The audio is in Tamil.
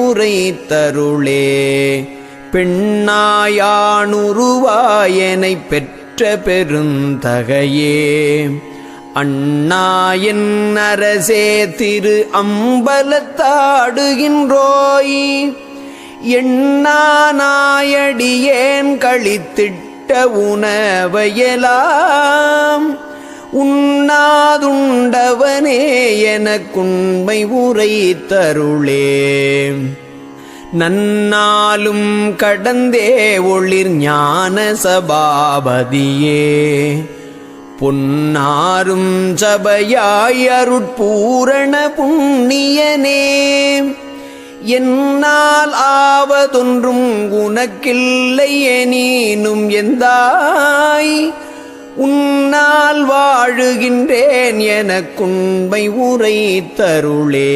உரை தருளே பெண்ணாயானுருவாயனை பெற்ற பெருந்தகையே. அண்ணாயன் அரசே திரு அம்பலத்தாடுகின்றோய். எண்ணாநாயடியேன் கழித்திட்ட உணவையலாம். உண்ணாதுண்டவனே எனக்குண்மை உரை தருளே. நன்னாலும் கடந்தே ஒளிர் ஞான சபாபதியே. பொன்னாரும் சபையாய் அருட்பூரண புண்ணியனே. என்னால் ஆவதொன்றும் உனக்கில்லை எனினும் எந்தாய்? உன் வாழுகின்றேன் எனக்குண்மை உரை தருளே